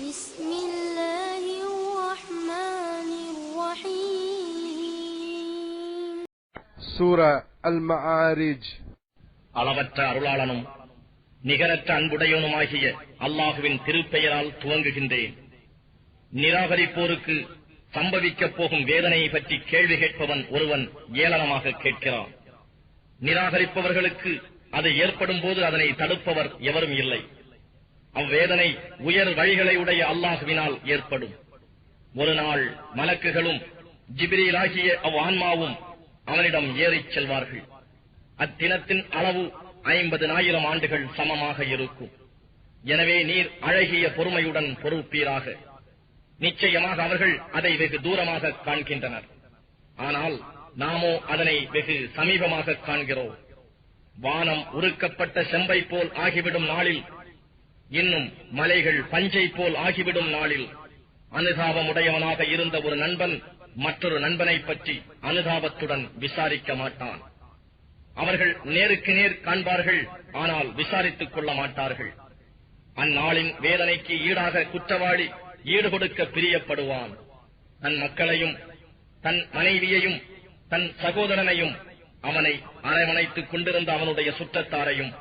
بسم الله அளவற்ற அருளாளனும் நிகரற்ற அன்புடையவனுமாகிய அல்லாஹுவின் திருப்பெயரால் துவங்குகின்றேன். நிராகரிப்போருக்கு சம்பவிக்கப் போகும் வேதனையை பற்றி கேள்வி கேட்பவன் ஒருவன் ஏளனமாக கேட்கிறான். நிராகரிப்பவர்களுக்கு அது ஏற்படும் போது அதனை தடுப்பவர் எவரும் இல்லை. அவ்வேதனை உயர் வழிகளை உடைய அல்லாஹுவினால் ஏற்படும். ஒரு நாள் மலக்குகளும் ஜிபிரியிலாகிய அவ் ஆன்மாவும் அவனிடம் ஏறிச் செல்வார்கள். அத்தினத்தின் அளவு ஐம்பது ஆயிரம் ஆண்டுகள் சமமாக இருக்கும். எனவே நீர் அழகிய பொறுமையுடன் பொறுப்பீராக. நிச்சயமாக அவர்கள் அதை வெகு தூரமாக காண்கின்றனர். ஆனால் நாமோ அதனை வெகு சமீபமாக காண்கிறோம். வானம் உருக்கப்பட்ட செம்பை போல் ஆகிவிடும் நாளில் இன்னும் மலைகள் பஞ்சை போல் ஆகிவிடும் நாளில் அனுதாபமுடையவனாக இருந்த ஒரு நண்பன் மற்றொரு நண்பனை பற்றி அனுதாபத்துடன் விசாரிக்க மாட்டான். அவர்கள் நேருக்கு நேர் காண்பார்கள் ஆனால் விசாரித்துக் கொள்ள மாட்டார்கள். அந்நாளின் வேதனைக்கு ஈடாக குற்றவாளி ஈடுகொடுக்க பிரியப்படுவான். தன் மக்களையும் தன் மனைவியையும் தன் சகோதரனையும் அவனை அரவணைத்துக் கொண்டிருந்த அவனுடைய சுற்றத்தாரையும்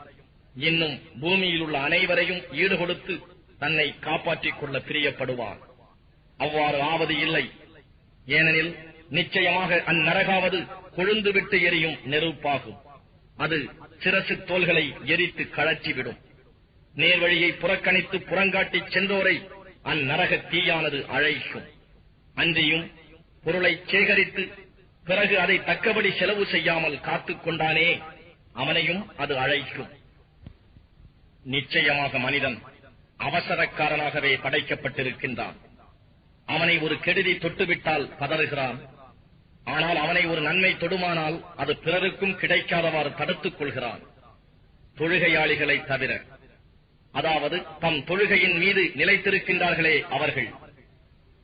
இன்னும் பூமியில் உள்ள அனைவரையும் ஈடுகொடுத்து தன்னை காப்பாற்றிக் கொள்ள பிரியப்படுவார். அவ்வாறு ஆவது இல்லை. ஏனெனில் நிச்சயமாக அந்நரகாவது கொழுந்துவிட்டு எரியும் நெருப்பாகும். அது சிரசு தோள்களை எரித்து கழற்றிவிடும். நேர்வழியை புறக்கணித்து புறங்காட்டிச் சென்றோரை அந்நரக தீயானது அழைக்கும். அன்றியும் பொருளை சேகரித்து பிறகு அதை தக்கபடி செலவு செய்யாமல் காத்துக் கொண்டானே அவனையும் அது அழைக்கும். நிச்சயமாக மனிதன் அவசரக்காரனாகவே படைக்கப்பட்டிருக்கின்றான். அவனை ஒரு கெடுதி தொட்டுவிட்டால் பதறுகிறான். ஆனால் அவனை ஒரு நன்மை தொடுமானால் அது பிறருக்கும் கிடைக்காதவாறு தடுத்துக் கொள்கிறான். தொழுகையாளிகளை தவிர. அதாவது தம் தொழுகையின் மீது நிலைத்திருக்கின்றார்களே அவர்கள்.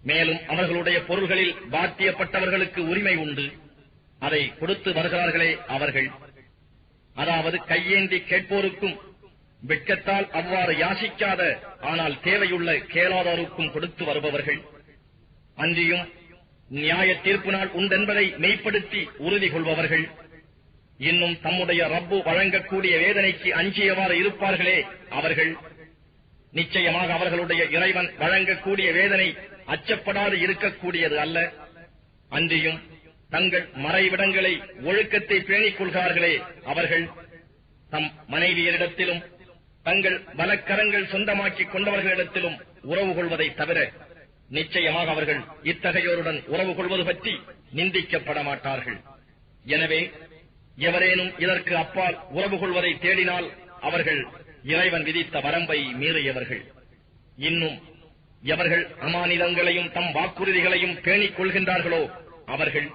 மேலும் அவர்களுடைய பொருள்களில் பாத்தியப்பட்டவர்களுக்கு உரிமை உண்டு. அதை கொடுத்து வருகிறார்களே அவர்கள். அதாவது கையேந்தி கேட்போருக்கும் வெட்கத்தால் அவ்வாறு யாசிக்காத ஆனால் தேவையுள்ள கேளாதோருக்கும் கொடுத்து வருபவர்கள். அன்றியும் நியாய தீர்ப்பு நாள் உண்டென்பதை மெய்ப்படுத்தி உறுதி கொள்பவர்கள். இன்னும் தம்முடைய ரப்பு வழங்கக்கூடிய வேதனைக்கு அஞ்சியவாறு இருப்பார்களே அவர்கள். நிச்சயமாக அவர்களுடைய இறைவன் வழங்கக்கூடிய வேதனை அச்சப்படாது இருக்கக்கூடியது அல்ல. அன்றியும் தங்கள் மறைவிடங்களை ஒழுக்கத்தை பேணிக் கொள்கிறார்களே அவர்கள். தம் மனைவியரிடத்திலும் தங்கள் பலக்கரங்கள் சொந்தமாக்கிக் கொண்டவர்களிடத்திலும் உறவு கொள்வதை தவிர நிச்சயமாக அவர்கள் இத்தகையோருடன் உறவு கொள்வது பற்றி நிந்திக்கப்பட மாட்டார்கள். எனவே எவரேனும் இதற்கு அப்பால் உறவு கொள்வதை தேடினால் அவர்கள் இறைவன் விதித்த வரம்பை மீறியவர்கள். இன்னும் எவர்கள் அமானிதங்களையும் தம் வாக்குறுதிகளையும் பேணிக் கொள்கின்றார்களோ அவர்கள்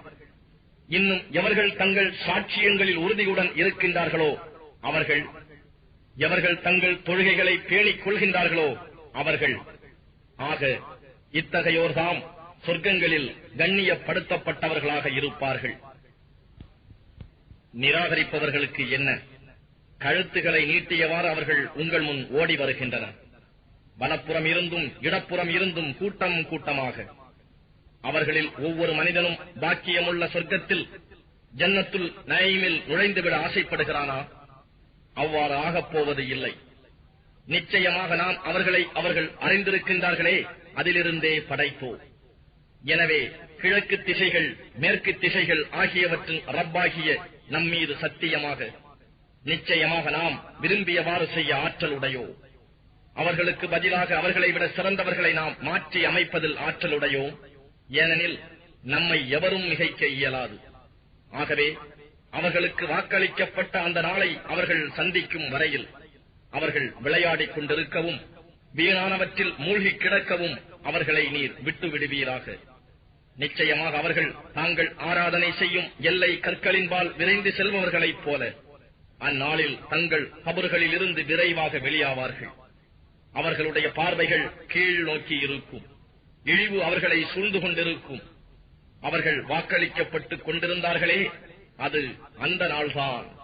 இன்னும் எவர்கள் தங்கள் சாட்சியங்களில் உறுதியுடன் இருக்கின்றார்களோ அவர்கள் எவர்கள் தங்கள் தொழுகைகளை பேணிக் கொள்கின்றார்களோ அவர்கள். ஆக இத்தகையோர்தாம் சொர்க்கங்களில் கண்ணியப்படுத்தப்பட்டவர்களாக இருப்பார்கள். நிராகரிப்பவர்களுக்கு என்ன? கழுத்துகளை நீட்டியவாறு அவர்கள் உங்கள் முன் ஓடி வருகின்றனர். வலப்புறம் இருந்தும் இடப்புறம் இருந்தும் கூட்டம் கூட்டமாக. அவர்களில் ஒவ்வொரு மனிதனும் பாக்கியமுள்ள சொர்க்கத்தில் ஜன்னத்துள் நயமில் நுழைந்துவிட ஆசைப்படுகிறானா? அவ்வாறு ஆகப் போவது இல்லை. நிச்சயமாக நாம் அவர்களை அவர்கள் அறிந்திருக்கின்றார்களே அதிலிருந்தே படைப்போம் எனவே கிழக்கு திசைகள் மேற்கு திசைகள் ஆகியவற்றின் ரப்பாகிய நம்மீது சத்தியமாக நிச்சயமாக நாம் விரும்பியவாறு செய்ய ஆற்றல் உடையோ. அவர்களுக்கு பதிலாக அவர்களை விட சிறந்தவர்களை நாம் மாற்றி அமைப்பதில் ஆற்றலுடையோ ஏனெனில் நம்மை எவரும் மிகைக்க இயலாது. ஆகவே அவர்களுக்கு வாக்களிக்கப்பட்ட அந்த நாளை அவர்கள் சந்திக்கும் வரையில் அவர்கள் விளையாடிக் கொண்டிருக்கவும் வீணானவற்றில் மூழ்கி கிடக்கவும் அவர்களை நீர் விட்டு விடுவீராக. நிச்சயமாக அவர்கள் தாங்கள் ஆராதனை செய்யும் எல்லை கற்களின்பால் விரைந்து செல்பவர்களைப் போல அந்நாளில் தங்கள் கபறுகளில் இருந்து விரைவாக வெளியாவார்கள். அவர்களுடைய பார்வைகள் கீழ் நோக்கி இருக்கும். இழிவு அவர்களை சூழ்ந்து கொண்டிருக்கும். அவர்கள் வாக்களிக்கப்பட்டுக் கொண்டிருந்தார்களே அது அந்த நாள்தான்.